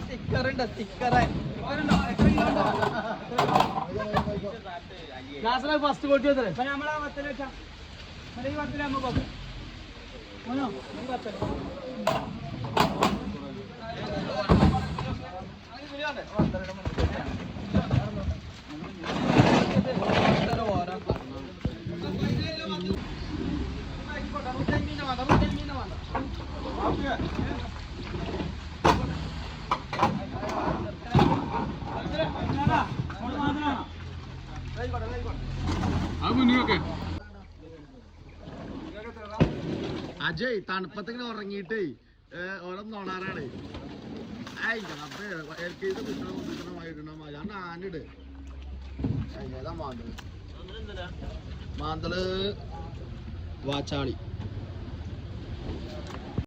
sticker ഉണ്ട് sticker first കൊട്ടി വന്നത് നമ്മളാ പത്തിൽ വെച്ചാ ഈ പത്തിൽ നമ്മ പോകും അജയ് തണുപ്പത്തിങ്ങനെ ഉറങ്ങിയിട്ടേ ഓരോ എൽ കെ ജി കിട്ടണം കിട്ടണം കിട്ടണം അതാണ് ആനിട് ഏതാ മാന്തൾ മാന്തൾ വാച്ചാളി